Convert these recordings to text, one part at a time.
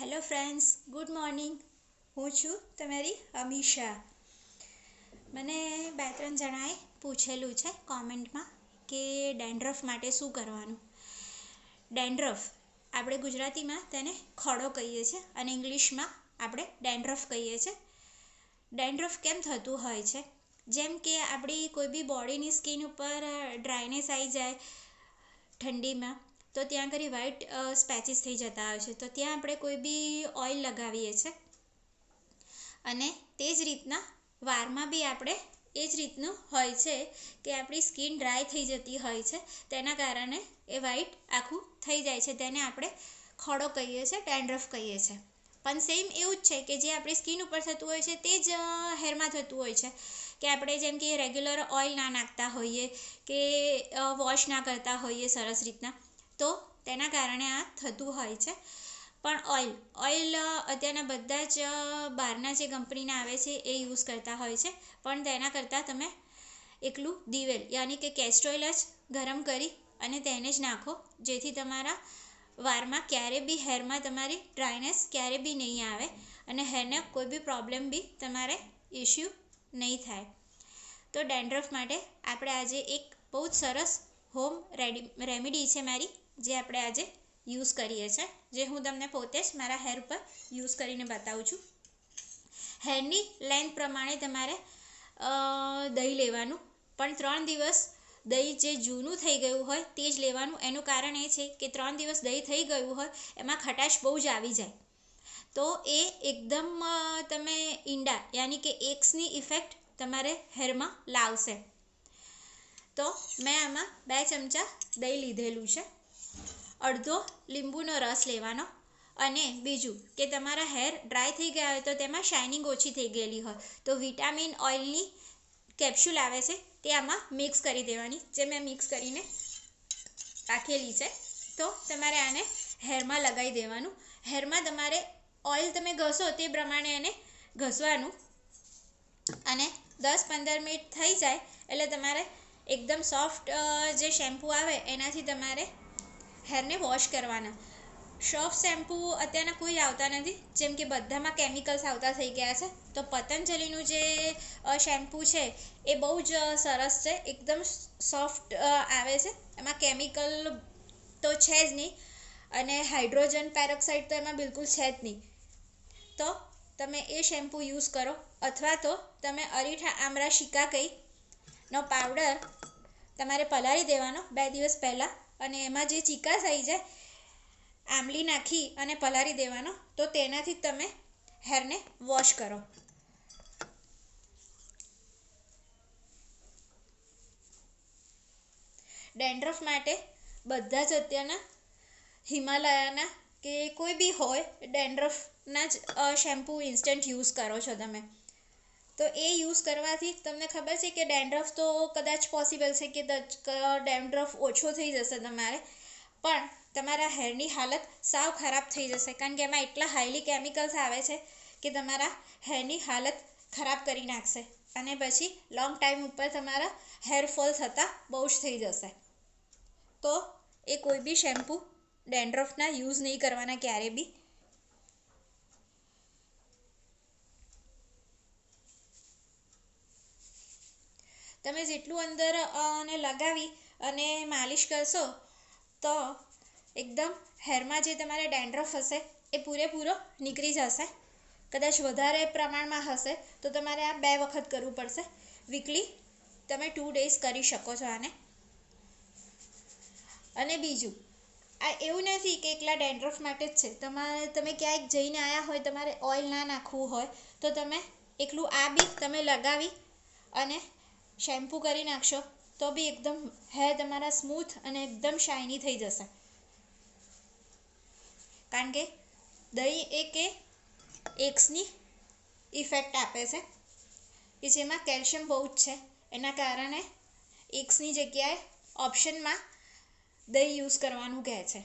Hello friends good morning હું છું તમારી અમીષા. મને બે ત્રણ જણાએ પૂછેલું છે કોમેન્ટમાં કે ડેન્ડ્રફ માટે શું કરવાનું. ડેન્ડ્રફ, આપણે ગુજરાતીમાં તેને ખોડો કહીએ છીએ અને ઇંગ્લિશમાં આપણે ડેન્ડ્રફ કહીએ છીએ. ડેન્ડ્રફ કેમ થતું હોય છે? જેમ કે આપણી કોઈ બી બોડીની સ્કિન ઉપર ડ્રાયનેસ આવી જાય ઠંડીમાં તો ત્યાં કરી વ્હાઇટ સ્પેચીસ થઈ જતા હોય છે. તો ત્યાં આપણે કોઈ બી ઓઇલ લગાવીએ છીએ અને તે જ રીતના વારમાં બી આપણે એ જ રીતનું હોય છે કે આપણી સ્કિન ડ્રાય થઈ જતી હોય છે. તેના કારણે એ વ્હાઇટ આખું થઈ જાય છે. તેને આપણે ખોડો કહીએ છીએ ડેન્ડ્રફ કહીએ છીએ પણ સેમ એવું જ છે કે જે આપણી સ્કિન ઉપર થતું હોય છે તે જ હેરમાં થતું હોય છે. કે આપણે જેમ કે રેગ્યુલર ઓઇલ ના નાખતા હોઈએ કે વોશ ના કરતા હોઈએ સરસ રીતના. તો તેના કારણે આ થતું હોય છે. પણ ઓઇલ ઓઇલ અત્યારના બધા જ બહારના જે કંપનીના આવે છે એ યુઝ કરતા હોય છે. પણ તેના કરતાં તમે એકલું દિવેલ, યાની કે કેસ્ટ્રોઇલ જ ગરમ કરી અને તેને જ નાખો. જેથી તમારા વારમાં ક્યારે બી હેરમાં તમારી ડ્રાયનેસ ક્યારે બી નહીં આવે અને હેરને કોઈ બી પ્રોબ્લેમ બી તમારે ઇશ્યુ નહીં થાય. તો ડેન્ડ્રફ માટે આપણે આજે એક બહુ જ સરસ હોમ રેડી, રેમેડી છે મારી, જે આપણે આજે યુઝ કરીએ છીએ જે હું તમને પોતે જ મારા હેર પર યુઝ કરીને બતાવું છું. હેરની લેન્થ પ્રમાણે તમારે દહીં લેવાનું. પણ ત્રણ દિવસ દહીં જે જૂનું થઈ ગયું હોય તે જ લેવાનું. એનું કારણ એ છે કે ત્રણ દિવસ દહીં થઈ ગયું હોય, એમાં ખટાશ બહુ જ આવી જાય. તો એ એકદમ તમે ઈંડા, યાની કે એક્સની ઇફેક્ટ તમારે હેરમાં લાવશે. તો મેં આમાં બે ચમચા દહીં લીધેલું છે. અડધો લીંબુનો રસ લેવાનો અને બીજું કે તમારા હેર ડ્રાય થઈ ગયા હોય તો તેમાં શાઇનિંગ ઓછી થઈ ગયેલી હોય તો વિટામિન ઓઇલની કેપ્સ્યુલ આવે છે તે આમાં મિક્સ કરી દેવાની. જે મેં મિક્સ કરીને રાખેલી છે તો તમારે આને હેરમાં લગાવી દેવાનું. હેરમાં તમારે ઓઇલ તમે ઘસો તે પ્રમાણે એને ઘસવાનું અને દસ પંદર મિનિટ થઈ જાય એટલે તમારે એકદમ સોફ્ટ જે શેમ્પૂ આવે, એનાથી તમારે હેરને વોશ કરવાના. સોફ્ટ શેમ્પૂ અત્યારના કોઈ આવતા નથી. જેમ કે બધામાં કેમિકલ્સ આવતા થઈ ગયા છે. તો પતંજલિનું જે શેમ્પૂ છે, એ બહુ જ સરસ છે. એકદમ સોફ્ટ આવે છે. એમાં કેમિકલ તો છે જ નહીં. અને હાઇડ્રોજન પેરોક્સાઇડ તો એમાં બિલકુલ છે જ નહીં. તો તમે એ શેમ્પૂ યુઝ કરો. અથવા તો તમે અરીઠા આમરા શિકાકઈ નો પાવડર તમારે પલાળી દેવાનો બે દિવસ પહેલાં અને એમાં જે ચીકાશ આવી જાય, આંબલી નાખી અને પલાળી દેવાનો, તો તેનાથી તમે હેરને વોશ કરો. ડેન્ડ્રફ માટે બધા જ અત્યારના હિમાલયાના કે કોઈ બી હોય, ડેન્ડ્રફના જ શેમ્પૂ ઇન્સ્ટન્ટ યુઝ કરો છો તમે. તો એ યુઝ કરવાથી તમને ખબર છે કે ડેન્ડ્રફ તો કદાચ પોસિબલ છે કે ડેન્ડ્રફ ઓછો થઈ જશે તમારે. પણ તમારા હેરની હાલત સાવ ખરાબ થઈ જશે. કારણ કે એમાં એટલા હાઈલી કેમિકલ્સ આવે છે કે તમારા હેરની હાલત ખરાબ કરી નાખશે. અને પછી લોંગ ટાઈમ ઉપર તમારા હેરફોલ થતાં બહુ જ થઈ જશે. તો એ કોઈ બી શેમ્પૂ ડેન્ડ્રફના યુઝ નહીં કરવાના ક્યારે બી. તમે જેટલું અંદર ને લગાવી અને માલિશ કરશો, તો એકદમ હેરમાં જે તમારે ડેન્ડ્રફ હશે, એ પૂરેપૂરો નીકળી જશે. કદાચ વધારે પ્રમાણમાં હશે, તો તમારે આ બે વખત કરવું પડશે. વીકલી તમે ટુ ડેઝ કરી શકો છો આને. અને બીજું, આ એવું નથી કે એકલા ડેન્ડ્રફ માટે જ છે. તમારે, તમે ક્યાંક જઈને આવ્યા હોય, તમારે ઓઇલ ના નાખવું હોય, તો તમે એકલું આ બી તમે લગાવી અને શેમ્પૂ કરી નાખશો, તો બી એકદમ હેર તમારા સ્મૂથ અને એકદમ શાઇની થઈ જશે. કારણ કે દહીં એક એ એક્સની ઇફેક્ટ આપે છે, કે જેમાં કેલ્શિયમ બહુ જ છે. એના કારણે એક્સની જગ્યાએ ઓપ્શનમાં દહીં યુઝ કરવાનું કહે છે.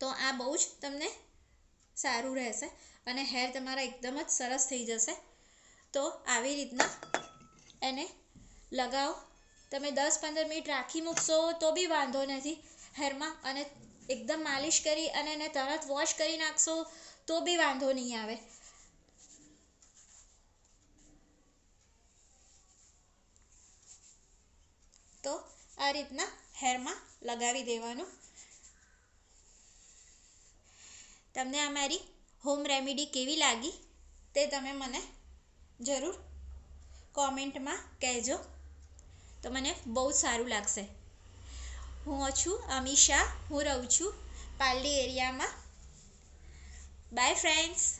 તો આ બહુ જ તમને સારું રહેશે અને હેર તમારા એકદમ જ સરસ થઈ જશે. તો આવી રીતના એને લગાવો. તમે દસ પંદર મિનિટ રાખી મૂકશો તો બી વાંધો નથી. હેરમાં અને એકદમ માલિશ કરી અને એને તરત વોશ કરી નાખશો તો બી વાંધો નહીં આવે. તો આ રીતના હેરમાં લગાવી દેવાનું. તમને આ મારી હોમ રેમેડી કેવી લાગી તે તમે મને જરૂર કોમેન્ટમાં કહેજો. તો મને બહુ સારું લાગશે. હું છું અમીષા, હું રહું છું પાલડી એરિયામાં. By friends